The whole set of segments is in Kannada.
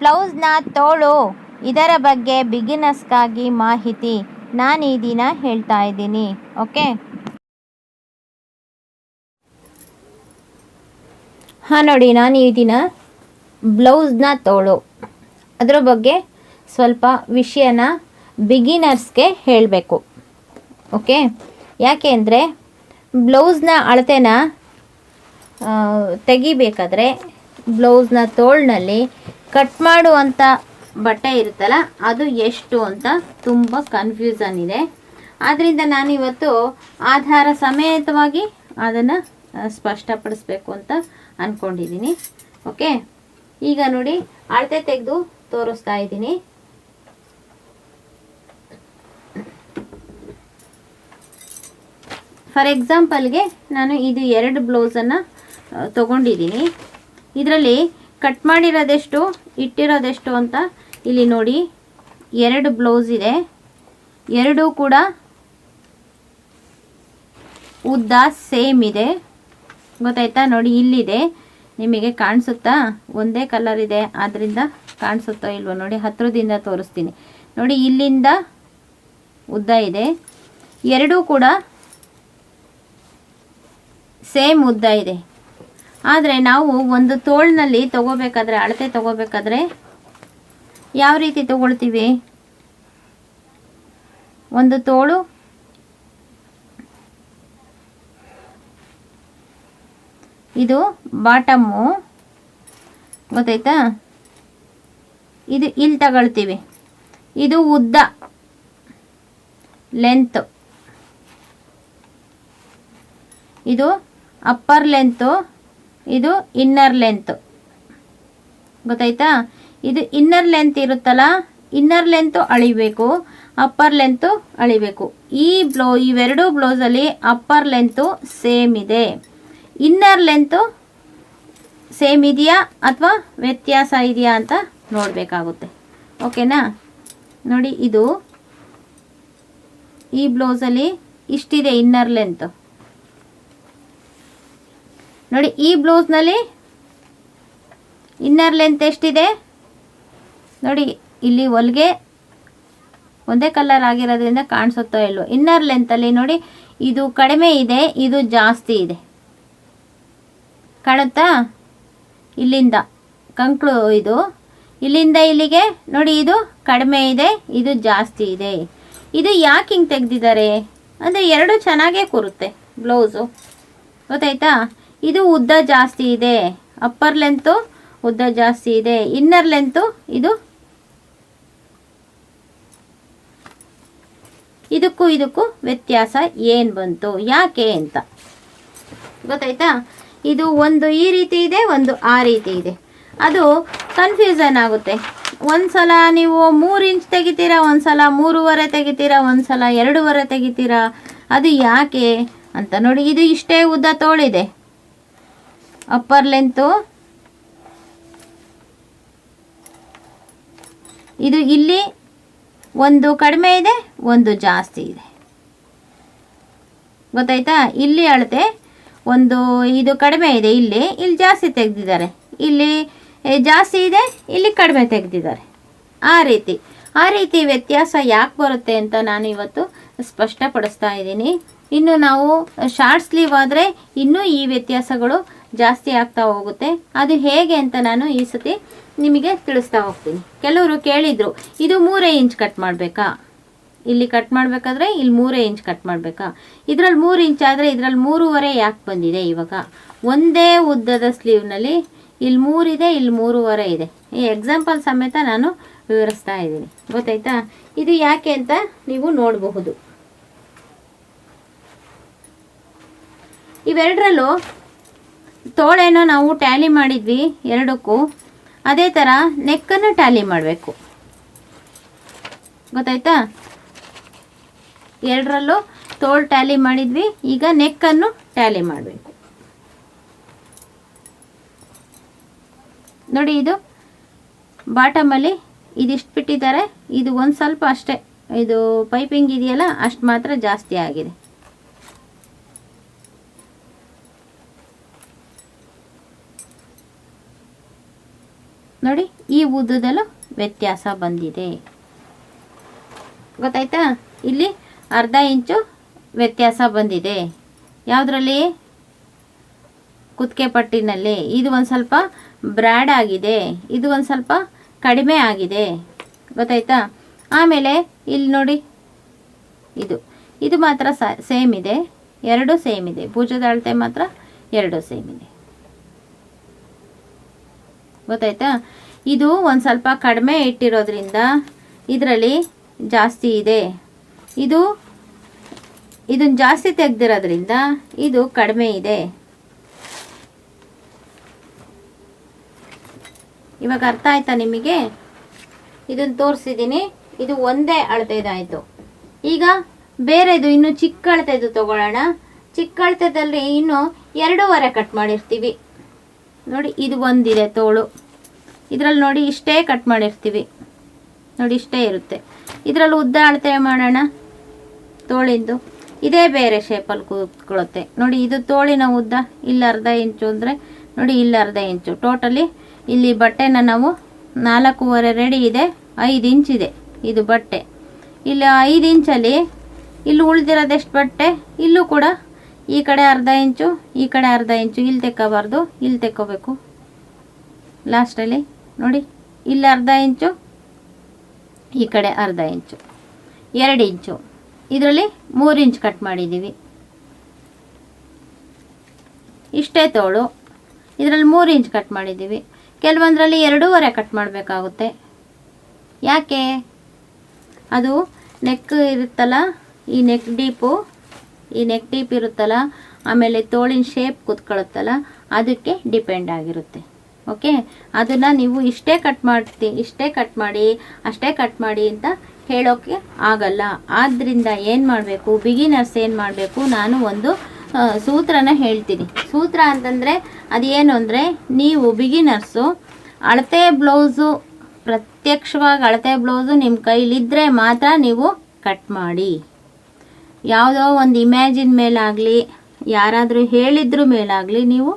ಬ್ಲೌಸ್ನ ತೋಳು. ಇದರ ಬಗ್ಗೆ ಬಿಗಿನರ್ಸ್ಗಾಗಿ ಮಾಹಿತಿ ನಾನು ಈ ದಿನ ಹೇಳ್ತಾ ಇದ್ದೀನಿ. ಓಕೆ? ಹಾಂ, ನೋಡಿ, ನಾನು ಈ ದಿನ ಬ್ಲೌಸ್ನ ತೋಳು. ಅದರ ಬಗ್ಗೆ ಸ್ವಲ್ಪ ವಿಷಯನ ಬಿಗಿನರ್ಸ್ಗೆ ಹೇಳಬೇಕು. ಓಕೆ? ಯಾಕೆ ಅಂದರೆ ಬ್ಲೌಸ್ನ ಅಳತೆನ ತೆಗಿಬೇಕಾದ್ರೆ ಬ್ಲೌಸ್ನ ತೋಳಿನಲ್ಲಿ ಕಟ್ ಮಾಡುವಂಥ ಬಟ್ಟೆ ಇರುತ್ತಲ್ಲ, ಅದು ಎಷ್ಟು ಅಂತ ತುಂಬ ಕನ್ಫ್ಯೂಸನ್ ಇದೆ. ಆದ್ದರಿಂದ ನಾನು ಇವತ್ತು ಆಧಾರ ಸಮೇತವಾಗಿ ಅದನ್ನು ಸ್ಪಷ್ಟಪಡಿಸ್ಬೇಕು ಅಂತ ಅಂದ್ಕೊಂಡಿದ್ದೀನಿ ಓಕೆ ಈಗ ನೋಡಿ, ಅಳತೆ ತೆಗೆದು ತೋರಿಸ್ತಾ ಇದ್ದೀನಿ. ಫಾರ್ ಎಕ್ಸಾಂಪಲ್ಗೆ ನಾನು ಇದು ಎರಡು ಬ್ಲೌಸನ್ನು ತೊಗೊಂಡಿದ್ದೀನಿ ಇದರಲ್ಲಿ ಕಟ್ ಮಾಡಿರೋದೆಷ್ಟು, ಇಟ್ಟಿರೋದೆಷ್ಟು ಅಂತ ಇಲ್ಲಿ ನೋಡಿ. ಎರಡು ಬ್ಲೌಸ್ ಇದೆ. ಎರಡೂ ಕೂಡ ಉದ್ದ ಸೇಮ್ ಇದೆ. ಗೊತ್ತಾಯ್ತಾ? ನೋಡಿ, ಇಲ್ಲಿದೆ. ನಿಮಗೆ ಕಾಣಿಸುತ್ತಾ? ಒಂದೇ ಕಲರ್ ಇದೆ. ಆದ್ದರಿಂದ ಕಾಣಿಸುತ್ತೋ ಇಲ್ವೋ ನೋಡಿ, ಹತ್ರದಿಂದ ತೋರಿಸ್ತೀನಿ. ನೋಡಿ, ಇಲ್ಲಿಂದ ಉದ್ದ ಇದೆ. ಎರಡೂ ಕೂಡ ಸೇಮ್ ಉದ್ದ ಇದೆ. ಆದರೆ ನಾವು ಒಂದು ತೋಳಿನಲ್ಲಿ ತಗೋಬೇಕಾದ್ರೆ, ಅಳತೆ ತಗೋಬೇಕಾದ್ರೆ ಯಾವ ರೀತಿ ತಗೊಳ್ತೀವಿ? ಒಂದು ತೋಳು. ಇದು ಬಾಟಮ್ಮು. ಗೊತ್ತಾಯ್ತಾ? ಇದು ಇಲ್ಲಿ ತಗೊಳ್ತೀವಿ. ಇದು ಉದ್ದ. ಲೆಂತ್ ಇದು ಅಪ್ಪರ್ ಲೆಂತು ಇದು ಇನ್ನರ್ ಲೆಂತ್ ಗೊತ್ತಾಯ್ತಾ? ಇದು ಇನ್ನರ್ ಲೆಂತ್ ಇರುತ್ತಲ್ಲ ಇನ್ನರ್ ಲೆಂತು ಅಳಿಬೇಕು ಅಪ್ಪರ್ ಲೆಂತು ಅಳಿಬೇಕು. ಈ ಬ್ಲೌ ಇವೆರಡೂ ಬ್ಲೌಸಲ್ಲಿ ಅಪ್ಪರ್ ಲೆಂತು ಸೇಮ್ ಇದೆ. ಇನ್ನರ್ ಲೆಂತು ಸೇಮ್ ಇದೆಯಾ ಅಥವಾ ವ್ಯತ್ಯಾಸ ಇದೆಯಾ ಅಂತ ನೋಡಬೇಕಾಗುತ್ತೆ. ಓಕೆನಾ ನೋಡಿ ಇದು ಈ ಬ್ಲೌಸಲ್ಲಿ ಇಷ್ಟಿದೆ ಇನ್ನರ್ ಲೆಂತ್ ನೋಡಿ, ಈ ಬ್ಲೌಸ್ನಲ್ಲಿ ಇನ್ನರ್ ಲೆಂತ್ ಎಷ್ಟಿದೆ? ನೋಡಿ, ಇಲ್ಲಿ ಹೊಲಿಗೆ ಒಂದೇ ಕಲರ್ ಆಗಿರೋದ್ರಿಂದ ಕಾಣಿಸುತ್ತೋ ಇಲ್ವೋ? ಇನ್ನರ್ ಲೆಂತಲ್ಲಿ ನೋಡಿ, ಇದು ಕಡಿಮೆ ಇದೆ, ಇದು ಜಾಸ್ತಿ ಇದೆ. ಕಾಣುತ್ತಾ? ಇಲ್ಲಿಂದ ಕಂಕ್ಳು ಇದು. ಇಲ್ಲಿಂದ ಇಲ್ಲಿಗೆ ನೋಡಿ, ಇದು ಕಡಿಮೆ ಇದೆ, ಇದು ಜಾಸ್ತಿ ಇದೆ. ಇದು ಯಾಕೆ ಹಿಂಗೆ ತೆಗೆದಿದ್ದಾರೆ? ಅಂದರೆ ಎರಡು ಚೆನ್ನಾಗೇ ಕೂರುತ್ತೆ ಬ್ಲೌಸು ಗೊತ್ತಾಯ್ತಾ? ಇದು ಉದ್ದ ಜಾಸ್ತಿ ಇದೆ. ಅಪ್ಪರ್ ಲೆಂತು ಉದ್ದ ಜಾಸ್ತಿ ಇದೆ. ಇನ್ನರ್ ಲೆಂತು ಇದು ಇದಕ್ಕೂ ಇದಕ್ಕೂ ವ್ಯತ್ಯಾಸ ಏನು ಬಂತು? ಯಾಕೆ ಅಂತ. ಗೊತ್ತಾಯ್ತಾ? ಇದು ಒಂದು ಈ ರೀತಿ ಇದೆ, ಒಂದು ಆ ರೀತಿ ಇದೆ. ಅದು ಕನ್ಫ್ಯೂಸನ್ ಆಗುತ್ತೆ. ಒಂದ್ಸಲ ನೀವು ಮೂರು ಇಂಚ್ ತೆಗಿತೀರಾ, ಒಂದ್ಸಲ ಮೂರುವರೆ ತೆಗಿತೀರಾ, ಒಂದ್ಸಲ ಎರಡೂವರೆ ತೆಗಿತೀರಾ? ಅದು ಯಾಕೆ ಅಂತ ನೋಡಿ, ಇದು ಇಷ್ಟೇ ಉದ್ದ ತೋಳಿದೆ. ಅಪ್ಪರ್ ಲೆಂತು ಇದು ಇಲ್ಲಿ ಒಂದು ಕಡಿಮೆ ಇದೆ, ಒಂದು ಜಾಸ್ತಿ ಇದೆ. ಗೊತ್ತಾಯ್ತಾ? ಇಲ್ಲಿ ಅಳತೆ, ಒಂದು ಇದು ಕಡಿಮೆ ಇದೆ, ಇಲ್ಲಿ ಇಲ್ಲಿ ಜಾಸ್ತಿ ತೆಗೆದಿದ್ದಾರೆ. ಇಲ್ಲಿ ಜಾಸ್ತಿ ಇದೆ, ಇಲ್ಲಿ ಕಡಿಮೆ ತೆಗೆದಿದ್ದಾರೆ. ಆ ರೀತಿ ಆ ರೀತಿ ವ್ಯತ್ಯಾಸ ಯಾಕೆ ಬರುತ್ತೆ ಅಂತ ನಾನು ಇವತ್ತು ಸ್ಪಷ್ಟಪಡಿಸ್ತಾ ಇದ್ದೀನಿ. ಇನ್ನು ನಾವು ಶಾರ್ಟ್ ಸ್ಲೀವ್ ಆದರೆ ಇನ್ನೂ ಈ ವ್ಯತ್ಯಾಸಗಳು ಜಾಸ್ತಿ ಆಗ್ತಾ ಹೋಗುತ್ತೆ. ಅದು ಹೇಗೆ ಅಂತ ನಾನು ಈ ಸತಿ ನಿಮಗೆ ತಿಳಿಸ್ತಾ ಹೋಗ್ತೀನಿ. ಕೆಲವರು ಕೇಳಿದರು, ಇದು ಮೂರೇ ಇಂಚ್ ಕಟ್ ಮಾಡಬೇಕಾ? ಇಲ್ಲಿ ಕಟ್ ಮಾಡಬೇಕಾದ್ರೆ ಇಲ್ಲಿ ಮೂರೇ ಇಂಚ್ ಕಟ್ ಮಾಡಬೇಕಾ? ಇದರಲ್ಲಿ ಮೂರು ಇಂಚ್ ಆದರೆ ಇದರಲ್ಲಿ ಮೂರುವರೆ ಯಾಕೆ ಬಂದಿದೆ ಇವಾಗ? ಒಂದೇ ಉದ್ದದ ಸ್ಲೀವ್ನಲ್ಲಿ ಇಲ್ಲಿ ಮೂರಿದೆ, ಇಲ್ಲಿ ಮೂರುವರೆ ಇದೆ. ಈ ಎಕ್ಸಾಂಪಲ್ ಸಮೇತ ನಾನು ವಿವರಿಸ್ತಾ ಇದ್ದೀನಿ. ಗೊತ್ತಾಯ್ತಾ? ಇದು ಯಾಕೆ ಅಂತ ನೀವು ನೋಡಬಹುದು. ಇವೆರಡರಲ್ಲೂ ತೋಳೇನೋ ನಾವು ಟ್ಯಾಲಿ ಮಾಡಿದ್ವಿ ಎರಡಕ್ಕೂ, ಅದೇ ಥರ ನೆಕ್ಕನ್ನು ಟ್ಯಾಲಿ ಮಾಡಬೇಕು. ಗೊತ್ತಾಯ್ತಾ? ಎರಡರಲ್ಲೂ ತೋಳು ಟ್ಯಾಲಿ ಮಾಡಿದ್ವಿ, ಈಗ ನೆಕ್ಕನ್ನು ಟ್ಯಾಲಿ ಮಾಡಬೇಕು. ನೋಡಿ ಇದು, ಬಾಟಮಲ್ಲಿ ಇದಿಷ್ಟು ಬಿಟ್ಟಿದ್ದಾರೆ, ಇದು ಒಂದು ಸ್ವಲ್ಪ ಅಷ್ಟೇ, ಇದು ಪೈಪಿಂಗ್ ಇದೆಯಲ್ಲ, ಅಷ್ಟು ಮಾತ್ರ ಜಾಸ್ತಿ ಆಗಿದೆ. ನೋಡಿ, ಈ ಉದ್ದದಲ್ಲೂ ವ್ಯತ್ಯಾಸ ಬಂದಿದೆ. ಗೊತ್ತಾಯ್ತಾ? ಇಲ್ಲಿ ಅರ್ಧ ಇಂಚು ವ್ಯತ್ಯಾಸ ಬಂದಿದೆ. ಯಾವುದರಲ್ಲಿ? ಕುತ್ತಿಗೆ ಪಟ್ಟಿನಲ್ಲಿ. ಇದು ಒಂದು ಸ್ವಲ್ಪ ಬ್ರ್ಯಾಡ್ ಆಗಿದೆ. ಇದು ಒಂದು ಸ್ವಲ್ಪ ಕಡಿಮೆ ಆಗಿದೆ. ಗೊತ್ತಾಯ್ತಾ? ಆಮೇಲೆ ಇಲ್ಲಿ ನೋಡಿ, ಇದು. ಇದು ಮಾತ್ರ ಸೇಮ್ ಇದೆ. ಎರಡು ಸೇಮ್ ಇದೆ. ಭುಜದ ಅಳತೆ ಮಾತ್ರ ಎರಡು ಸೇಮ್ ಇದೆ. ಗೊತ್ತಾಯ್ತಾ? ಇದು ಒಂದು ಸ್ವಲ್ಪ ಕಡಿಮೆ ಇಟ್ಟಿರೋದ್ರಿಂದ ಇದರಲ್ಲಿ ಜಾಸ್ತಿ ಇದೆ. ಇದು ಇದನ್ನ ಜಾಸ್ತಿ ತೆಗ್ದಿರೋದ್ರಿಂದ ಇದು ಕಡಿಮೆ ಇದೆ. ಇವಾಗ ಅರ್ಥ ಆಯ್ತಾ ನಿಮಗೆ? ಇದನ್ನ ತೋರಿಸಿದ್ದೀನಿ ಇದು ಒಂದೇ ಅಳತೆದಾಯಿತು. ಈಗ ಬೇರೆದು ಇನ್ನು ಚಿಕ್ಕ ಅಳತೆದು ತಗೊಳ್ಳೋಣ. ಚಿಕ್ಕ ಅಳತೆದಲ್ಲಿ ಇನ್ನು ಎರಡೂವರೆ ಕಟ್ ಮಾಡಿರ್ತೀವಿ. ನೋಡಿ, ಇದು ಒಂದಿದೆ ತೋಳು. ಇದರಲ್ಲಿ ನೋಡಿ ಇಷ್ಟೇ ಕಟ್ ಮಾಡಿರ್ತೀವಿ. ನೋಡಿ, ಇಷ್ಟೇ ಇರುತ್ತೆ. ಇದರಲ್ಲಿ ಉದ್ದ ಅಳತೆ ಮಾಡೋಣ. ತೋಳಿಂದು. ಇದೇ ಬೇರೆ ಶೇಪಲ್ಲಿ ಕೂತ್ಕೊಳ್ಳುತ್ತೆ. ನೋಡಿ, ಇದು ತೋಳಿನ ಉದ್ದ. ಇಲ್ಲಿ ಅರ್ಧ ಇಂಚು ಅಂದರೆ, ನೋಡಿ, ಇಲ್ಲಿ ಅರ್ಧ ಇಂಚು. ಟೋಟಲಿ ಇಲ್ಲಿ ಬಟ್ಟೆನ ನಾವು ನಾಲ್ಕೂವರೆ ರೆಡಿ ಇದೆ, ಐದು ಇಂಚಿದೆ ಇದು ಬಟ್ಟೆ. ಇಲ್ಲಿ ಐದು ಇಂಚಲ್ಲಿ ಇಲ್ಲಿ ಉಳಿದಿರೋದೆಷ್ಟು ಬಟ್ಟೆ? ಇಲ್ಲೂ ಕೂಡ ಈ ಕಡೆ ಅರ್ಧ ಇಂಚು, ಈ ಕಡೆ ಅರ್ಧ ಇಂಚು. ಇಲ್ಲಿ ತೆಕ್ಕೋಬಾರ್ದು, ಇಲ್ಲಿ ತೆಕ್ಕೋಬೇಕು. ಲಾಸ್ಟಲ್ಲಿ ನೋಡಿ, ಇಲ್ಲಿ ಅರ್ಧ ಇಂಚು, ಈ ಕಡೆ ಅರ್ಧ ಇಂಚು. ಎರಡು ಇಂಚು. ಇದರಲ್ಲಿ ಮೂರು ಇಂಚ್ ಕಟ್ ಮಾಡಿದ್ದೀವಿ. ಇಷ್ಟೇ ತೋಳು. ಇದರಲ್ಲಿ ಮೂರು ಇಂಚ್ ಕಟ್ ಮಾಡಿದ್ದೀವಿ. ಕೆಲವೊಂದರಲ್ಲಿ ಎರಡೂವರೆ ಕಟ್ ಮಾಡಬೇಕಾಗುತ್ತೆ. ಯಾಕೆ? ಅದು ನೆಕ್ ಇರುತ್ತಲ್ಲ, ಈ ನೆಕ್ ಡೀಪು ಈ ನೆಕ್ ಟೈಪ್ ಇರುತ್ತಲ್ಲ, ಆಮೇಲೆ ತೋಳಿನ ಶೇಪ್ ಕೂತ್ಕೊಳ್ಳುತ್ತಲ್ಲ ಅದಕ್ಕೆ ಡಿಪೆಂಡ್ ಆಗಿರುತ್ತೆ. ಓಕೆ ಅದನ್ನು ನೀವು ಇಷ್ಟೇ ಕಟ್ ಮಾಡ್ತಿ, ಇಷ್ಟೇ ಕಟ್ ಮಾಡಿ, ಅಷ್ಟೇ ಕಟ್ ಮಾಡಿ ಅಂತ ಹೇಳೋಕ್ಕೆ ಆಗಲ್ಲ. ಆದ್ದರಿಂದ ಏನು ಮಾಡಬೇಕು? ಬಿಗಿನರ್ಸ್ ಏನು ಮಾಡಬೇಕು? ನಾನು ಒಂದು ಸೂತ್ರನ ಹೇಳ್ತೀನಿ. ಸೂತ್ರ ಅಂತಂದರೆ ಅದೇನು ಅಂದರೆ, ನೀವು ಬಿಗಿನರ್ಸು ಅಳತೆ ಬ್ಲೌಸು ಪ್ರತ್ಯಕ್ಷವಾಗಿ ಅಳತೆ ಬ್ಲೌಸು ನಿಮ್ಮ ಕೈಲಿದ್ದರೆ ಮಾತ್ರ ನೀವು ಕಟ್ ಮಾಡಿ. ಯಾವುದೋ ಒಂದು ಇಮ್ಯಾಜಿನ್ ಮೇಲಾಗಲಿ, ಯಾರಾದರೂ ಹೇಳಿದ್ರ ಮೇಲಾಗಲಿ ನೀವು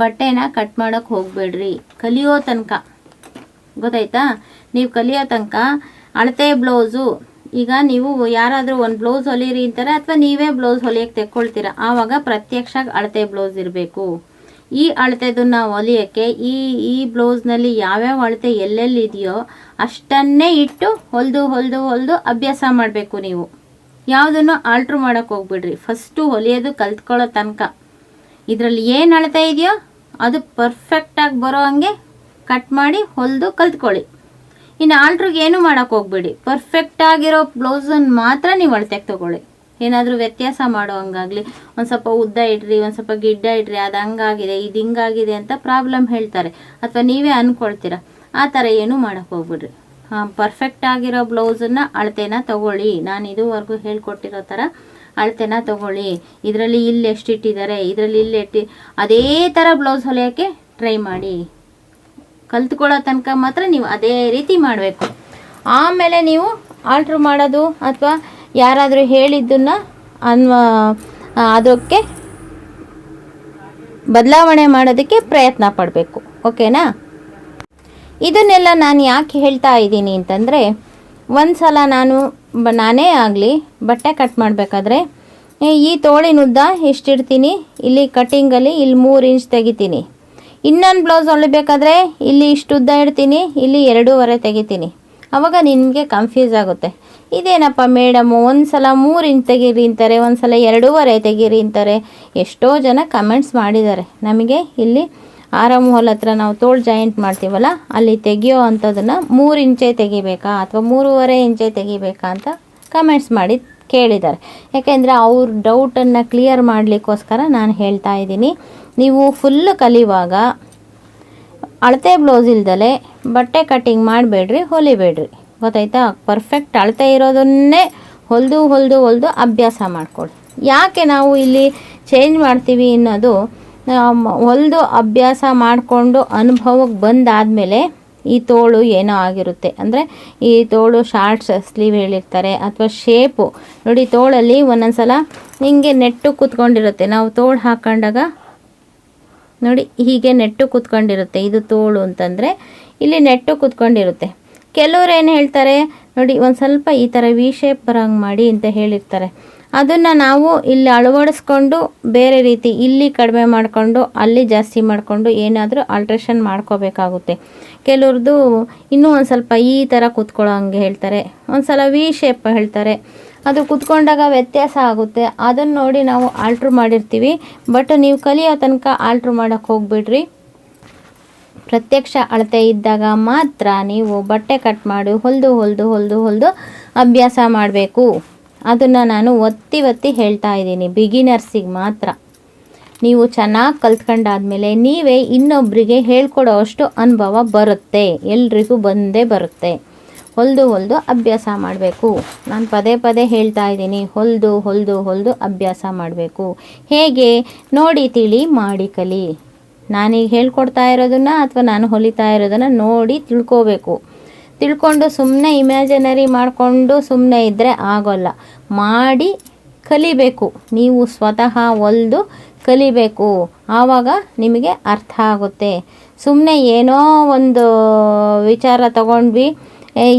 ಬಟ್ಟೆನ ಕಟ್ ಮಾಡೋಕ್ಕೆ ಹೋಗಬೇಡ್ರಿ. ಕಲಿಯೋ ತನಕ. ಗೊತ್ತಾಯ್ತಾ? ನೀವು ಕಲಿಯೋ ತನಕ ಅಳತೆ ಬ್ಲೌಸು, ಈಗ ನೀವು ಯಾರಾದರೂ ಒಂದು ಬ್ಲೌಸ್ ಹೊಲಿಯಿರಿ ಅಂತಾರೆ ಅಥವಾ ನೀವೇ ಬ್ಲೌಸ್ ಹೊಲಿಯೋಕ್ಕೆ ತೆಕ್ಕೊಳ್ತೀರ? ಆವಾಗ ಪ್ರತ್ಯಕ್ಷ ಅಳತೆ ಬ್ಲೌಸ್ ಇರಬೇಕು. ಈ ಅಳತೆದನ್ನ ಹೊಲಿಯೋಕ್ಕೆ, ಈ ಈ ಬ್ಲೌಸ್ನಲ್ಲಿ ಯಾವ್ಯಾವ ಅಳತೆ ಎಲ್ಲೆಲ್ಲಿದೆಯೋ ಅಷ್ಟನ್ನೇ ಇಟ್ಟು ಹೊಲಿದು ಹೊಲಿದು ಹೊಲಿದು ಅಭ್ಯಾಸ ಮಾಡಬೇಕು ನೀವು. ಯಾವುದನ್ನು ಆಲ್ಟ್ರ್ ಮಾಡೋಕ್ಕೆ ಹೋಗ್ಬಿಡ್ರಿ. ಫಸ್ಟು ಹೊಲಿಯೋದು ಕಲ್ತ್ಕೊಳ್ಳೋ ತನಕ. ಇದರಲ್ಲಿ ಏನು ಅಳತೆ ಇದೆಯೋ ಅದು ಪರ್ಫೆಕ್ಟಾಗಿ ಬರೋ ಹಂಗೆ ಕಟ್ ಮಾಡಿ ಹೊಲಿದು ಕಲ್ತ್ಕೊಳ್ಳಿ. ಇನ್ನು ಆಲ್ಟ್ರಿಗೆ ಏನು ಮಾಡೋಕ್ಕೆ ಹೋಗ್ಬೇಡಿ. ಪರ್ಫೆಕ್ಟ್ ಆಗಿರೋ ಬ್ಲೌಸನ್ನು ಮಾತ್ರ ನೀವು ಅಳತೆಗೆ ತಗೊಳ್ಳಿ. ಏನಾದರೂ ವ್ಯತ್ಯಾಸ ಮಾಡೋ ಹಂಗಾಗಲಿ. ಒಂದು ಸ್ವಲ್ಪ ಉದ್ದ ಇಡ್ರಿ, ಒಂದು ಸ್ವಲ್ಪ ಗಿಡ್ಡ ಇಡ್ರಿ, ಅದು ಹಂಗಾಗಿದೆ, ಇದು ಹಿಂಗಾಗಿದೆ ಅಂತ ಪ್ರಾಬ್ಲಮ್ ಹೇಳ್ತಾರೆ. ಅಥವಾ ನೀವೇ ಅಂದ್ಕೊಳ್ತೀರ ಆ ಥರ ಏನೂ ಮಾಡೋಕ್ಕೆ ಹೋಗ್ಬಿಡ್ರಿ. ಪರ್ಫೆಕ್ಟ್ ಆಗಿರೋ ಬ್ಲೌಸನ್ನು ಅಳತೆನ ತಗೊಳ್ಳಿ. ನಾನು ಇದುವರೆಗೂ ಹೇಳ್ಕೊಟ್ಟಿರೋ ಥರ ಅಳತೆನ ತಗೊಳ್ಳಿ. ಇದರಲ್ಲಿ ಇಲ್ಲಿ ಎಷ್ಟು ಇಟ್ಟಿದ್ದಾರೆ? ಇದರಲ್ಲಿ ಇಲ್ಲಿ ಇಟ್ಟು ಅದೇ ಥರ ಬ್ಲೌಸ್ ಹೊಲಿಯೋಕ್ಕೆ ಟ್ರೈ ಮಾಡಿ. ಕಲ್ತ್ಕೊಳ್ಳೋ ತನಕ ಮಾತ್ರ ನೀವು ಅದೇ ರೀತಿ ಮಾಡಬೇಕು. ಆಮೇಲೆ ನೀವು ಆಲ್ಟ್ರ್ ಮಾಡೋದು ಅಥವಾ ಯಾರಾದರೂ ಹೇಳಿದ್ದನ್ನು ಅನ್ವ ಅದಕ್ಕೆ ಬದಲಾವಣೆ ಮಾಡೋದಕ್ಕೆ ಪ್ರಯತ್ನ ಪಡಬೇಕು. ಓಕೆನಾ ಇದನ್ನೆಲ್ಲ ನಾನು ಯಾಕೆ ಹೇಳ್ತಾ ಇದ್ದೀನಿ ಅಂತಂದರೆ ಒಂದು ಸಲ ನಾನು ಬ, ನಾನೇ ಆಗಲಿ ಬಟ್ಟೆ ಕಟ್ ಮಾಡಬೇಕಾದ್ರೆ ಈ ತೋಳಿನ ಉದ್ದ ಎಷ್ಟಿಡ್ತೀನಿ? ಇಲ್ಲಿ ಕಟ್ಟಿಂಗಲ್ಲಿ ಇಲ್ಲಿ ಮೂರು ಇಂಚ್ ತೆಗಿತೀನಿ. ಇನ್ನೊಂದು ಬ್ಲೌಸ್ ಹೊಲಿಬೇಕಾದ್ರೆ ಇಲ್ಲಿ ಇಷ್ಟು ಉದ್ದ ಇಡ್ತೀನಿ, ಇಲ್ಲಿ ಎರಡೂವರೆ ತೆಗಿತೀನಿ. ಅವಾಗ ನಿಮಗೆ ಕನ್ಫ್ಯೂಸ್ ಆಗುತ್ತೆ. ಇದೇನಪ್ಪ ಮೇಡಮ್ ಒಂದು ಸಲ ಮೂರು ಇಂಚ್ ತೆಗೀರಿ ಅಂತಾರೆ ಒಂದು ಸಲ ಎರಡೂವರೆ ತೆಗೀರಿ ಅಂತಾರೆ. ಎಷ್ಟೋ ಜನ ಕಮೆಂಟ್ಸ್ ಮಾಡಿದ್ದಾರೆ. ನಮಗೆ ಇಲ್ಲಿ ಆರಾಮ್ ಹೋಲ್ ಹತ್ರ ನಾವು ತೋಳು ಜಾಯಿಂಟ್ ಮಾಡ್ತೀವಲ್ಲ, ಅಲ್ಲಿ ತೆಗಿಯೋ ಅಂಥದ್ದನ್ನು ಮೂರು ಇಂಚೆ ತೆಗಿಬೇಕಾ ಅಥವಾ ಮೂರುವರೆ ಇಂಚೆ ತೆಗಿಬೇಕಾ ಅಂತ ಕಮೆಂಟ್ಸ್ ಮಾಡಿ ಕೇಳಿದ್ದಾರೆ. ಯಾಕೆಂದರೆ ಅವ್ರ ಡೌಟನ್ನು ಕ್ಲಿಯರ್ ಮಾಡಲಿಕ್ಕೋಸ್ಕರ ನಾನು ಹೇಳ್ತಾ ಇದ್ದೀನಿ. ನೀವು ಫುಲ್ಲು ಕಲಿಯುವಾಗ ಅಳತೆ ಬ್ಲೌಸ್ ಇಲ್ದಲೆ ಬಟ್ಟೆ ಕಟ್ಟಿಂಗ್ ಮಾಡಬೇಡ್ರಿ, ಹೊಲಿಬೇಡ್ರಿ. ಗೊತ್ತಾಯ್ತಾ? ಪರ್ಫೆಕ್ಟ್ ಅಳತೆ ಇರೋದನ್ನೇ ಹೊಲಿದು ಹೊಲಿದು ಹೊಲಿದು ಅಭ್ಯಾಸ ಮಾಡಿಕೊಳ್ಳಿ ಯಾಕೆ ನಾವು ಇಲ್ಲಿ ಚೇಂಜ್ ಮಾಡ್ತೀವಿ ಅನ್ನೋದು ಹೊಲಿದು ಅಭ್ಯಾಸ ಮಾಡಿಕೊಂಡು ಅನುಭವಕ್ಕೆ ಬಂದಾದಮೇಲೆ ಈ ತೋಳು ಏನೋ ಆಗಿರುತ್ತೆ. ಅಂದರೆ ಈ ತೋಳು ಶಾರ್ಟ್ಸ್ ಸ್ಲೀವ್ ಹೇಳಿರ್ತಾರೆ ಅಥವಾ ಶೇಪು. ನೋಡಿ, ತೋಳಲ್ಲಿ ಒಂದೊಂದು ಸಲ ಹಿಂಗೆ ನೆಟ್ಟು ಕೂತ್ಕೊಂಡಿರುತ್ತೆ. ನಾವು ತೋಳು ಹಾಕೊಂಡಾಗ ನೋಡಿ, ಹೀಗೆ ನೆಟ್ಟು ಕೂತ್ಕೊಂಡಿರುತ್ತೆ. ಇದು ತೋಳು ಅಂತಂದರೆ ಇಲ್ಲಿ ನೆಟ್ಟು ಕೂತ್ಕೊಂಡಿರುತ್ತೆ. ಕೆಲವ್ರು ಏನು ಹೇಳ್ತಾರೆ, ನೋಡಿ, ಒಂದು ಸ್ವಲ್ಪ ಈ ಥರ ವಿ ಶೇಪ್ ಬರಂಗೆ ಮಾಡಿ ಅಂತ ಹೇಳಿರ್ತಾರೆ. ಅದನ್ನು ನಾವು ಇಲ್ಲಿ ಅಳವಡಿಸ್ಕೊಂಡು ಬೇರೆ ರೀತಿ ಇಲ್ಲಿ ಕಡಿಮೆ ಮಾಡಿಕೊಂಡು, ಅಲ್ಲಿ ಜಾಸ್ತಿ ಮಾಡಿಕೊಂಡು ಏನಾದರೂ ಆಲ್ಟ್ರೇಷನ್ ಮಾಡ್ಕೋಬೇಕಾಗುತ್ತೆ. ಕೆಲವ್ರದ್ದು ಇನ್ನೂ ಒಂದು ಸ್ವಲ್ಪ ಈ ಥರ ಕೂತ್ಕೊಳ್ಳೋ ಹಂಗೆ ಹೇಳ್ತಾರೆ. ಒಂದು ಸಲ ವಿ ಶೇಪ್ ಹೇಳ್ತಾರೆ. ಅದು ಕೂತ್ಕೊಂಡಾಗ ವ್ಯತ್ಯಾಸ ಆಗುತ್ತೆ. ಅದನ್ನು ನೋಡಿ ನಾವು ಆಲ್ಟ್ರ್ ಮಾಡಿರ್ತೀವಿ. ಬಟ್ ನೀವು ಕಲಿಯೋ ತನಕ ಆಲ್ಟ್ರ್ ಮಾಡೋಕ್ಕೆ ಹೋಗ್ಬಿಡ್ರಿ. ಪ್ರತ್ಯಕ್ಷ ಅಳತೆ ಇದ್ದಾಗ ಮಾತ್ರ ನೀವು ಬಟ್ಟೆ ಕಟ್ ಮಾಡಿ, ಹೊಲಿದು ಹೊಲಿದು ಹೊಲಿದು ಹೊಲಿದು ಅಭ್ಯಾಸ ಮಾಡಬೇಕು. ಅದನ್ನು ನಾನು ಒತ್ತಿ ಒತ್ತಿ ಹೇಳ್ತಾ ಇದ್ದೀನಿ. ಬಿಗಿನರ್ಸಿಗೆ ಮಾತ್ರ. ನೀವು ಚೆನ್ನಾಗಿ ಕಲ್ತ್ಕೊಂಡಾದ್ಮೇಲೆ ನೀವೇ ಇನ್ನೊಬ್ಬರಿಗೆ ಹೇಳ್ಕೊಡೋ ಅಷ್ಟು ಅನುಭವ ಬರುತ್ತೆ. ಎಲ್ರಿಗೂ ಬಂದೇ ಬರುತ್ತೆ. ಹೊಲಿದು ಹೊಲಿದು ಅಭ್ಯಾಸ ಮಾಡಬೇಕು. ನಾನು ಪದೇ ಪದೇ ಹೇಳ್ತಾ ಇದ್ದೀನಿ. ಹೊಲಿದು ಹೊಲಿದು ಹೊಲಿದು ಅಭ್ಯಾಸ ಮಾಡಬೇಕು. ಹೇಗೆ? ನೋಡಿ, ತಿಳಿ, ಮಾಡಿ, ಕಲಿ. ನಾನೀಗ ಹೇಳ್ಕೊಡ್ತಾ ಇರೋದನ್ನು ಅಥವಾ ನಾನು ಹೊಲಿತಾ ಇರೋದನ್ನು ನೋಡಿ ತಿಳ್ಕೋಬೇಕು. ತಿಳ್ಕೊಂಡು ಸುಮ್ಮನೆ ಇಮ್ಯಾಜಿನರಿ ಮಾಡಿಕೊಂಡು ಸುಮ್ಮನೆ ಇದ್ದರೆ ಆಗೋಲ್ಲ. ಮಾಡಿ ಕಲಿಬೇಕು. ನೀವು ಸ್ವತಃ ಒಲ್ದು ಕಲಿಬೇಕು. ಆವಾಗ ನಿಮಗೆ ಅರ್ಥ ಆಗುತ್ತೆ. ಸುಮ್ಮನೆ ಏನೋ ಒಂದು ವಿಚಾರ ತಗೊಂಡ್ವಿ.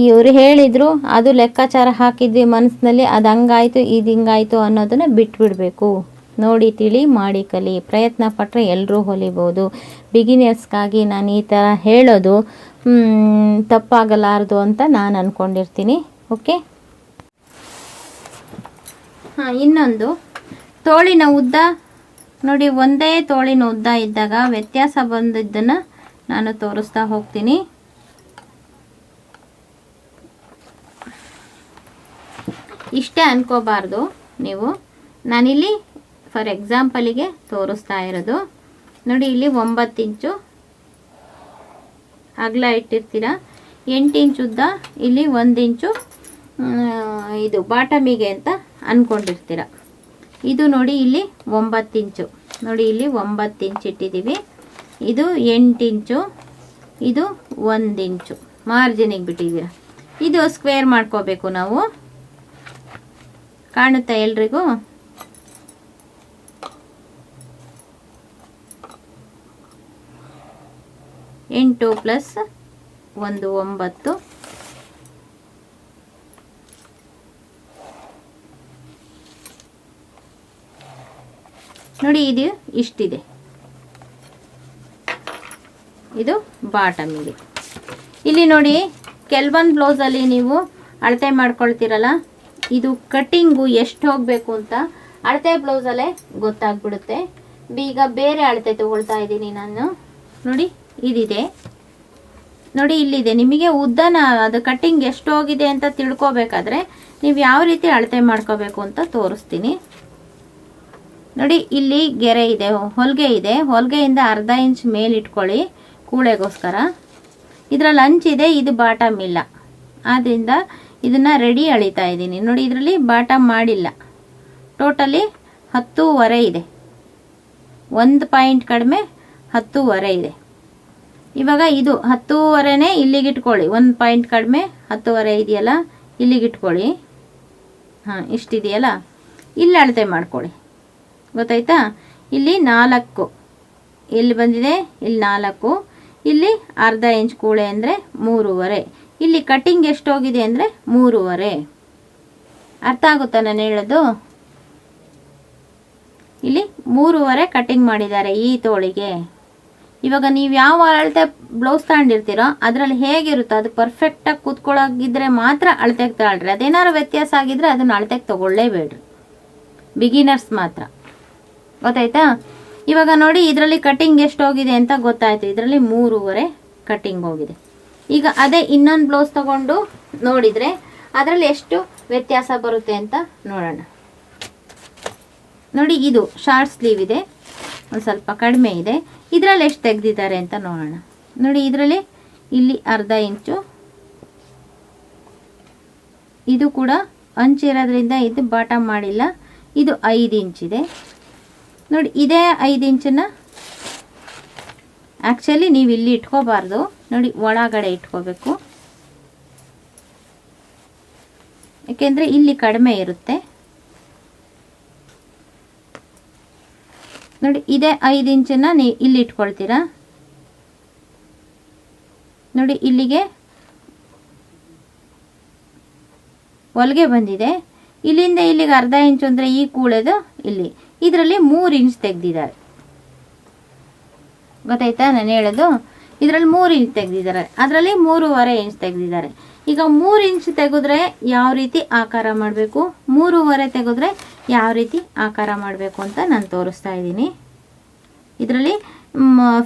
ಇವ್ರು ಹೇಳಿದರು, ಅದು ಲೆಕ್ಕಾಚಾರ ಹಾಕಿದ್ವಿ ಮನಸ್ಸಿನಲ್ಲಿ ಅದು ಹಂಗಾಯಿತು, ಇದು ಹಿಂಗಾಯಿತು ಅನ್ನೋದನ್ನು ಬಿಟ್ಬಿಡಬೇಕು. ನೋಡಿ, ತಿಳಿ, ಮಾಡಿ, ಕಲಿ. ಪ್ರಯತ್ನ ಪಟ್ಟರೆ ಎಲ್ಲರೂ ಹೊಲಿಬೋದು. ಬಿಗಿನರ್ಸ್ಗಾಗಿ ನಾನು ಈ ಥರ ಹೇಳೋದು ತಪ್ಪಾಗಲಾರದು ಅಂತ ನಾನು ಅಂದ್ಕೊಂಡಿರ್ತೀನಿ ಓಕೆ ಹಾಂ, ಇನ್ನೊಂದು. ತೋಳಿನ ಉದ್ದ, ನೋಡಿ, ಒಂದೇ ತೋಳಿನ ಉದ್ದ ಇದ್ದಾಗ ವ್ಯತ್ಯಾಸ ಬಂದಿದ್ದನ್ನು ನಾನು ತೋರಿಸ್ತಾ ಹೋಗ್ತೀನಿ. ಇಷ್ಟೇ ಅನ್ಕೋಬಾರ್ದು ನೀವು. ನಾನಿಲ್ಲಿ ಫಾರ್ ಎಕ್ಸಾಂಪಲಿಗೆ ತೋರಿಸ್ತಾ ಇರೋದು. ನೋಡಿ, ಇಲ್ಲಿ ಒಂಬತ್ತು ಇಂಚು ಅಗಲ ಇಟ್ಟಿರ್ತೀರ? ಎಂಟು ಇಂಚು ಉದ್ದ ಇಲ್ಲಿ ಒಂದು ಇಂಚು ಇದು ಬಾಟಮಿಗೆ ಅಂತ ಅಂದ್ಕೊಂಡಿರ್ತೀರ ಇದು ನೋಡಿ ಇಲ್ಲಿ ಒಂಬತ್ತು ಇಂಚು. ನೋಡಿ ಇಲ್ಲಿ ಒಂಬತ್ತು ಇಂಚು ಇಟ್ಟಿದ್ದೀವಿ. ಇದು ಎಂಟು ಇಂಚು, ಇದು ಒಂದು ಇಂಚು. ಮಾರ್ಜಿನಿಗೆ ಬಿಟ್ಟಿದ್ದೀರ. ಇದು ಸ್ಕ್ವೇರ್ ಮಾಡ್ಕೋಬೇಕು ನಾವು. ಕಾಣುತ್ತಾ ಎಲ್ರಿಗೂ? ಎಂಟು ಪ್ಲಸ್ ಒಂದು ಒಂಬತ್ತು. ನೋಡಿ ಇದು ಇಷ್ಟಿದೆ. ಇದು ಬಾಟಮ್ ಇದೆ. ಇಲ್ಲಿ ನೋಡಿ ಕೆಲವೊಂದು ಬ್ಲೌಸಲ್ಲಿ ನೀವು ಅಳತೆ ಮಾಡ್ಕೊಳ್ತೀರಲ್ಲ, ಇದು ಕಟ್ಟಿಂಗು ಎಷ್ಟು ಹೋಗಬೇಕು ಅಂತ ಅಳತೆ ಬ್ಲೌಸಲ್ಲೇ ಗೊತ್ತಾಗ್ಬಿಡುತ್ತೆ. ಈಗ ಬೇರೆ ಅಳತೆ ತಗೊಳ್ತಾ ಇದ್ದೀನಿ ನಾನು. ನೋಡಿ ಇದಿದೆ. ನೋಡಿ, ಇಲ್ಲಿದೆ. ನಿಮಗೆ ಉದ್ದನ, ಅದು ಕಟ್ಟಿಂಗ್ ಎಷ್ಟು ಹೋಗಿದೆ ಅಂತ ತಿಳ್ಕೊಬೇಕಾದ್ರೆ ನೀವು ಯಾವ ರೀತಿ ಅಳತೆ ಮಾಡ್ಕೋಬೇಕು ಅಂತ ತೋರಿಸ್ತೀನಿ. ನೋಡಿ, ಇಲ್ಲಿ ಗೆರೆ ಇದೆ, ಹೊಲಿಗೆ ಇದೆ. ಹೊಲಿಗೆಯಿಂದ ಅರ್ಧ ಇಂಚ್ ಮೇಲಿಟ್ಕೊಳ್ಳಿ ಕೂಳೆಗೋಸ್ಕರ. ಇದರಲ್ಲಿ ಅಂಚಿದೆ ಇದು ಬಾಟಮ್ ಇಲ್ಲ. ಆದ್ದರಿಂದ ಇದನ್ನು ರೆಡಿ ಅಳಿತಾ ಇದ್ದೀನಿ. ನೋಡಿ, ಇದರಲ್ಲಿ ಬಾಟಮ್ ಮಾಡಿಲ್ಲ. ಟೋಟಲಿ ಹತ್ತೂವರೆ ಇದೆ. ಒಂದು ಪಾಯಿಂಟ್ ಕಡಿಮೆ ಹತ್ತೂವರೆ ಇದೆ. ಇವಾಗ ಇದು ಹತ್ತೂವರೆನೇ ಇಲ್ಲಿಗೆ ಇಟ್ಕೊಳ್ಳಿ. ಒಂದು ಪಾಯಿಂಟ್ ಕಡಿಮೆ ಹತ್ತೂವರೆ ಇದೆಯಲ್ಲ? ಇಲ್ಲಿಗೆ ಇಟ್ಕೊಳ್ಳಿ. ಹಾಂ, ಇಷ್ಟಿದೆಯಲ್ಲ? ಇಲ್ಲಿ ಅಳತೆ ಮಾಡ್ಕೊಳ್ಳಿ. ಗೊತ್ತಾಯ್ತಾ? ಇಲ್ಲಿ ನಾಲ್ಕು. ಎಲ್ಲಿ ಬಂದಿದೆ? ಇಲ್ಲಿ ನಾಲ್ಕು. ಇಲ್ಲಿ ಅರ್ಧ ಇಂಚ್ ಕೂಳೆ ಅಂದರೆ ಮೂರುವರೆ. ಇಲ್ಲಿ ಕಟ್ಟಿಂಗ್ ಎಷ್ಟೋಗಿದೆ ಅಂದರೆ ಮೂರುವರೆ. ಅರ್ಥ ಆಗುತ್ತಾ ನಾನು ಹೇಳೋದು? ಇಲ್ಲಿ ಮೂರುವರೆ ಕಟ್ಟಿಂಗ್ ಮಾಡಿದ್ದಾರೆ ಈ ತೋಳಿಗೆ. ಇವಾಗ ನೀವು ಯಾವ ಅಳತೆ ಬ್ಲೌಸ್ ತಗೊಂಡಿರ್ತೀರೋ ಅದರಲ್ಲಿ ಹೇಗಿರುತ್ತೋ ಅದು ಪರ್ಫೆಕ್ಟಾಗಿ ಕೂತ್ಕೊಳ್ಳೋಗಿದ್ರೆ ಮಾತ್ರ ಅಳತೆಗೆ ತಗೊಳ್ರಿ. ಅದೇನಾದ್ರು ವ್ಯತ್ಯಾಸ ಆಗಿದ್ರೆ ಅದನ್ನು ಅಳತೆಗೆ ತಗೊಳ್ಳೇಬೇಡ್ರಿ. ಬಿಗಿನರ್ಸ್ ಮಾತ್ರ. ಗೊತ್ತಾಯ್ತಾ? ಇವಾಗ ನೋಡಿ, ಇದರಲ್ಲಿ ಕಟ್ಟಿಂಗ್ ಎಷ್ಟು ಹೋಗಿದೆ ಅಂತ ಗೊತ್ತಾಯಿತು. ಇದರಲ್ಲಿ ಮೂರುವರೆ ಕಟ್ಟಿಂಗ್ ಹೋಗಿದೆ. ಈಗ ಅದೇ ಇನ್ನೊಂದು ಬ್ಲೌಸ್ ತಗೊಂಡು ನೋಡಿದರೆ ಅದರಲ್ಲಿ ಎಷ್ಟು ವ್ಯತ್ಯಾಸ ಬರುತ್ತೆ ಅಂತ ನೋಡೋಣ. ನೋಡಿ, ಇದು ಶಾರ್ಟ್ ಸ್ಲೀವ್ ಇದೆ. ಒಂದು ಸ್ವಲ್ಪ ಕಡಿಮೆ ಇದೆ. ಇದರಲ್ಲಿ ಎಷ್ಟು ತೆಗೆದಿದ್ದಾರೆ ಅಂತ ನೋಡೋಣ. ನೋಡಿ, ಇದರಲ್ಲಿ ಇಲ್ಲಿ ಅರ್ಧ ಇಂಚು. ಇದು ಕೂಡ ಅಂಚಿರೋದ್ರಿಂದ ಇದು ಬಾಟಮ್ ಮಾಡಿಲ್ಲ. ಇದು ಐದು ಇಂಚಿದೆ ನೋಡಿ, ಇದೇ ಐದು ಇಂಚನ್ನ ಆ್ಯಕ್ಚುಲಿ ನೀವು ಇಲ್ಲಿ ಇಟ್ಕೋಬಾರ್ದು. ನೋಡಿ, ಒಳಗಡೆ ಇಟ್ಕೋಬೇಕು. ಯಾಕೆಂದರೆ ಇಲ್ಲಿ ಕಡಿಮೆ ಇರುತ್ತೆ. ನೋಡಿ ಇದೇ ಐದು ಇಂಚನ್ನ ನೀ ಇಲ್ಲಿ ಇಟ್ಕೊಳ್ತೀರಾ? ನೋಡಿ, ಇಲ್ಲಿಗೆ ಹೊಲಿಗೆ ಬಂದಿದೆ. ಇಲ್ಲಿಂದ ಇಲ್ಲಿಗೆ ಅರ್ಧ ಇಂಚು ಅಂದರೆ ಈ ಕೂಳೆದು ಇಲ್ಲಿ. ಇದರಲ್ಲಿ ಮೂರು ಇಂಚ್ ತೆಗೆದಿದ್ದಾರೆ. ಗೊತ್ತಾಯ್ತಾ? ನಾನು ಹೇಳೋದು. ಇದರಲ್ಲಿ ಮೂರು ಇಂಚ್ ತೆಗೆದಿದ್ದಾರೆ. ಅದರಲ್ಲಿ ಮೂರುವರೆ ಇಂಚ್ ತೆಗೆದಿದ್ದಾರೆ. ಈಗ ಮೂರು ಇಂಚ್ ತೆಗೆದ್ರೆ ಯಾವ ರೀತಿ ಆಕಾರ ಮಾಡಬೇಕು? ಮೂರುವರೆ ತೆಗೆದ್ರೆ ಯಾವ ರೀತಿ ಆಕಾರ ಮಾಡಬೇಕು ಅಂತ ನಾನು ತೋರಿಸ್ತಾ ಇದ್ದೀನಿ. ಇದರಲ್ಲಿ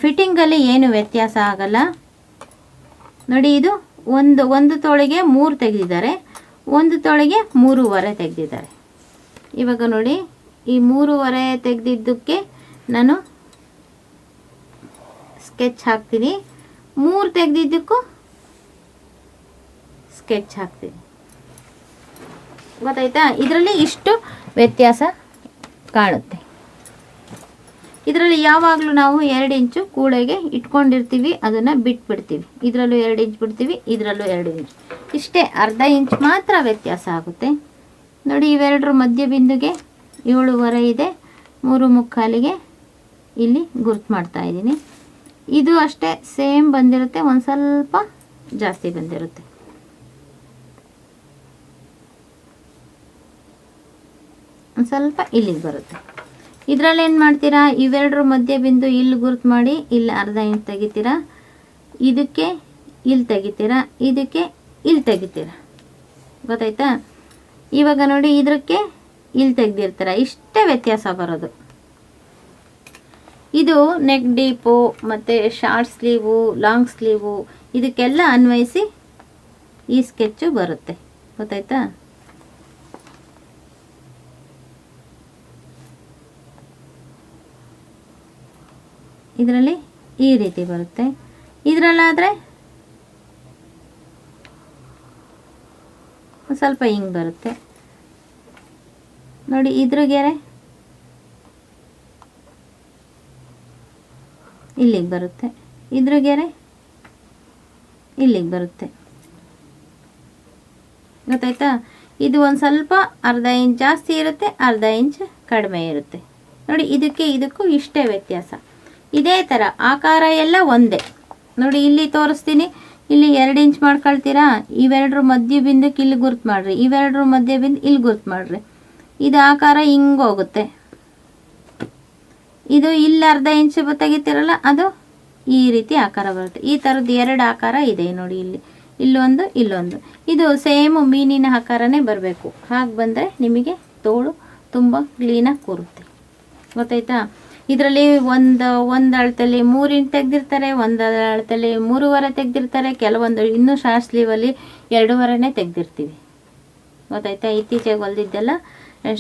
ಫಿಟ್ಟಿಂಗಲ್ಲಿ ಏನು ವ್ಯತ್ಯಾಸ ಆಗಲ್ಲ. ನೋಡಿ, ಇದು ಒಂದು ಒಂದು ತೊಳೆಗೆ ಮೂರು ತೆಗೆದಿದ್ದಾರೆ. ಒಂದು ತೊಳೆಗೆ ಮೂರುವರೆ ತೆಗೆದಿದ್ದಾರೆ. ಇವಾಗ ನೋಡಿ, ಈ ಮೂರುವರೆ ತೆಗೆದಿದ್ದಕ್ಕೆ ನಾನು ಸ್ಕೆಚ್ ಹಾಕ್ತೀನಿ. ಮೂರು ತೆಗೆದಿದ್ದಕ್ಕೂ ಸ್ಕೆಚ್ ಹಾಕ್ತೀನಿ. ಗೊತ್ತಾಯ್ತಾ? ಇದರಲ್ಲಿ ಇಷ್ಟು ವ್ಯತ್ಯಾಸ ಕಾಣುತ್ತೆ. ಇದರಲ್ಲಿ ಯಾವಾಗಲೂ ನಾವು ಎರಡು ಇಂಚು ಕೂಳೆಗೆ ಇಟ್ಕೊಂಡಿರ್ತೀವಿ, ಅದನ್ನು ಬಿಟ್ಬಿಡ್ತೀವಿ. ಇದರಲ್ಲೂ ಎರಡು ಇಂಚ್ ಬಿಡ್ತೀವಿ, ಇದರಲ್ಲೂ ಎರಡು ಇಂಚ್. ಇಷ್ಟೇ ಅರ್ಧ ಇಂಚ್ ಮಾತ್ರ ವ್ಯತ್ಯಾಸ ಆಗುತ್ತೆ. ನೋಡಿ, ಇವೆರಡರ ಮಧ್ಯ ಬಿಂದುಗೆ ಏಳುವರೆ ಇದೆ. ಮೂರು ಮುಕ್ಕಾಲಿಗೆ ಇಲ್ಲಿ ಗುರ್ತು ಮಾಡ್ತಾ ಇದ್ದೀನಿ. ಇದು ಅಷ್ಟೇ ಸೇಮ್ ಬಂದಿರುತ್ತೆ, ಒಂದು ಸ್ವಲ್ಪ ಜಾಸ್ತಿ ಬಂದಿರುತ್ತೆ. ಒಂದು ಸ್ವಲ್ಪ ಇಲ್ಲಿಗೆ ಬರುತ್ತೆ. ಇದರಲ್ಲಿ ಏನು ಮಾಡ್ತೀರಾ? ಇವೆರಡರ ಮಧ್ಯ ಬಿಂದು ಇಲ್ಲಿ ಗುರುತು ಮಾಡಿ ಇಲ್ಲಿ ಅರ್ಧ ಇಂಚ್ ತೆಗಿತೀರಾ? ಇದಕ್ಕೆ ಇಲ್ಲಿ ತೆಗಿತೀರಾ? ಇದಕ್ಕೆ ಇಲ್ಲಿ ತೆಗಿತೀರಾ? ಗೊತ್ತಾಯ್ತಾ? ಇವಾಗ ನೋಡಿ ಇದಕ್ಕೆ ಇಲ್ಲಿ ತೆಗ್ದಿರ್ತೀರ? ಇಷ್ಟೇ ವ್ಯತ್ಯಾಸ ಬರೋದು. ಇದು ನೆಕ್ ಡೀಪು ಮತ್ತು ಶಾರ್ಟ್ ಸ್ಲೀವು ಲಾಂಗ್ ಸ್ಲೀವು ಇದಕ್ಕೆಲ್ಲ ಅನ್ವಯಿಸಿ ಈ ಸ್ಕೆಚ್ಚು ಬರುತ್ತೆ. ಗೊತ್ತಾಯ್ತಾ? ಇದರಲ್ಲಿ ಈ ರೀತಿ ಬರುತ್ತೆ. ಇದರಲ್ಲಾದರೆ ಸ್ವಲ್ಪ ಹಿಂಗೆ ಬರುತ್ತೆ. ನೋಡಿ ಇದ್ರ ಗೆರೆ ಇಲ್ಲಿಗೆ ಬರುತ್ತೆ. ಇದ್ರ ಗೆರೆ ಇಲ್ಲಿಗೆ ಬರುತ್ತೆ. ಗೊತ್ತಾಯ್ತಾ? ಇದು ಒಂದು ಸ್ವಲ್ಪ ಅರ್ಧ ಇಂಚ್ ಜಾಸ್ತಿ ಇರುತ್ತೆ, ಅರ್ಧ ಇಂಚ್ ಕಡಿಮೆ ಇರುತ್ತೆ. ನೋಡಿ ಇದಕ್ಕೆ ಇದಕ್ಕೂ ಇಷ್ಟೇ ವ್ಯತ್ಯಾಸ. ಇದೇ ಥರ ಆಕಾರ ಎಲ್ಲ ಒಂದೇ. ನೋಡಿ, ಇಲ್ಲಿ ತೋರಿಸ್ತೀನಿ. ಇಲ್ಲಿ ಎರಡು ಇಂಚ್ ಮಾಡ್ಕೊಳ್ತೀರಾ? ಇವೆರಡರ ಮಧ್ಯ ಬಿಂದಕ್ಕೆ ಇಲ್ಲಿ ಗುರ್ತು ಮಾಡಿರಿ. ಇವೆರಡರ ಮಧ್ಯ ಬಿಂದು ಇಲ್ಲಿ ಗುರ್ತು ಮಾಡಿರಿ. ಇದು ಆಕಾರ ಹಿಂಗೋಗುತ್ತೆ ಇದು ಇಲ್ಲಿ ಅರ್ಧ ಇಂಚ್ ತೆಗಿತೀರಲ್ಲ, ಅದು ಈ ರೀತಿ ಆಕಾರ ಬರುತ್ತೆ. ಈ ಥರದ್ದು ಎರಡು ಆಕಾರ ಇದೆ ನೋಡಿ ಇಲ್ಲಿ. ಇಲ್ಲೊಂದು ಇಲ್ಲೊಂದು. ಇದು ಸೇಮ್ ಮೀನಿನ ಆಕಾರನೇ ಬರಬೇಕು. ಹಾಗೆ ಬಂದರೆ ನಿಮಗೆ ತೋಳು ತುಂಬ ಕ್ಲೀನಾಗಿ ಕೂರುತ್ತೆ. ಗೊತ್ತಾಯ್ತಾ? ಇದರಲ್ಲಿ ಒಂದು ಒಂದು ಅಳತೆಯಲ್ಲಿ ಮೂರು ತೆಗೆದಿರ್ತಾರೆ, ಒಂದು ಅಳತೆಯಲ್ಲಿ ಮೂರುವರೆ ತೆಗೆದಿರ್ತಾರೆ, ಕೆಲವೊಂದು ಇನ್ನೂ ಶಾರ್ಟ್ ಸ್ಲೀವಲ್ಲಿ ಎರಡೂವರೆನೇ ತೆಗೆದಿರ್ತೀವಿ. ಗೊತ್ತಾಯ್ತಾ? ಇತ್ತೀಚೆಗೆ ಹೊಲ್ದಿದ್ದೆಲ್ಲ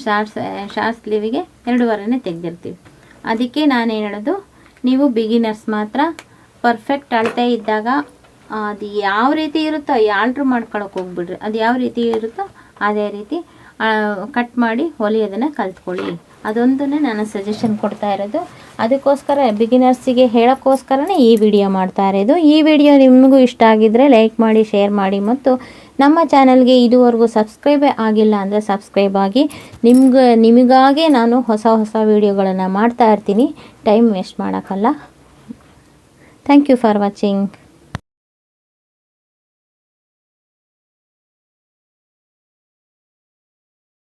ಶಾರ್ಟ್ಸ್ ಶಾರ್ಟ್ ಸ್ಲೀವಿಗೆ ಎರಡೂವರೆನೇ ತೆಗೆದಿರ್ತೀವಿ. ಅದಕ್ಕೆ ನಾನು ಹೇಳೋದು? ನೀವು ಬಿಗಿನರ್ಸ್ ಮಾತ್ರ ಪರ್ಫೆಕ್ಟ್ ಅಳತೆ ಇದ್ದಾಗ ಅದು ಯಾವ ರೀತಿ ಇರುತ್ತೋ ಆಲ್ಟ್ರ್ ಮಾಡ್ಕೊಳಕ್ಕೆ ಹೋಗ್ಬಿಡ್ರಿ. ಅದು ಯಾವ ರೀತಿ ಇರುತ್ತೋ, ಅದೇ ರೀತಿ ಕಟ್ ಮಾಡಿ ಹೊಲಿಯೋದನ್ನು ಕಲ್ತ್ಕೊಳ್ಳಿ. ಅದೊಂದನ್ನೇ ನಾನು ಸಜೆಷನ್ ಕೊಡ್ತಾ ಇರೋದು. ಅದಕ್ಕೋಸ್ಕರ ಬಿಗಿನರ್ಸಿಗೆ ಹೇಳೋಕ್ಕೋಸ್ಕರನೇ ಈ ವಿಡಿಯೋ ಮಾಡ್ತಾ ಇರೋದು. ಈ ವಿಡಿಯೋ ನಿಮಗೂ ಇಷ್ಟ ಆಗಿದ್ದರೆ ಲೈಕ್ ಮಾಡಿ ಶೇರ್ ಮಾಡಿ ಮತ್ತು ನಮ್ಮ ಚಾನಲ್ಗೆ ಇದುವರೆಗೂ ಸಬ್ಸ್ಕ್ರೈಬೇ ಆಗಿಲ್ಲ ಅಂದರೆ ಸಬ್ಸ್ಕ್ರೈಬ್ ಆಗಿ. ನಿಮ್ಗೆ, ನಿಮಗಾಗೆ ನಾನು ಹೊಸ ಹೊಸ ವಿಡಿಯೋಗಳನ್ನು ಮಾಡ್ತಾ ಇರ್ತೀನಿ. Time waste ಮಾಡೋಕ್ಕಲ್ಲ. Thank you for watching